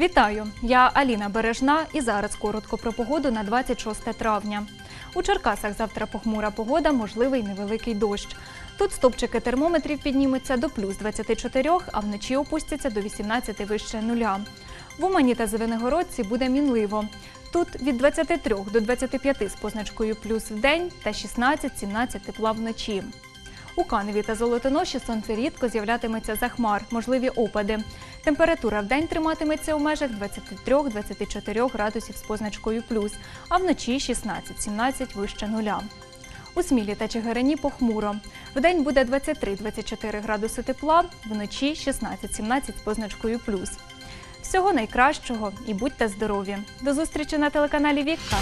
Вітаю! Я Аліна Бережна і зараз коротко про погоду на 26 травня. У Черкасах завтра похмура погода, можливий невеликий дощ. Тут стопчики термометрів піднімуться до плюс 24, а вночі опустяться до 18 вище нуля. В Умані та Зеленогородці буде мінливо. Тут від 23 до 25 з позначкою плюс в день та 16-17 тепла вночі. У Каневі та Золотоноші сонце рідко з'являтиметься за хмар, можливі опади. Температура в день триматиметься у межах 23-24 градусів з позначкою плюс, а вночі 16-17 вище нуля. У Смілі та Чигирині похмуро. Вдень буде 23-24 градуси тепла, вночі 16-17 з позначкою плюс. Всього найкращого і будьте здорові! До зустрічі на телеканалі Вікка!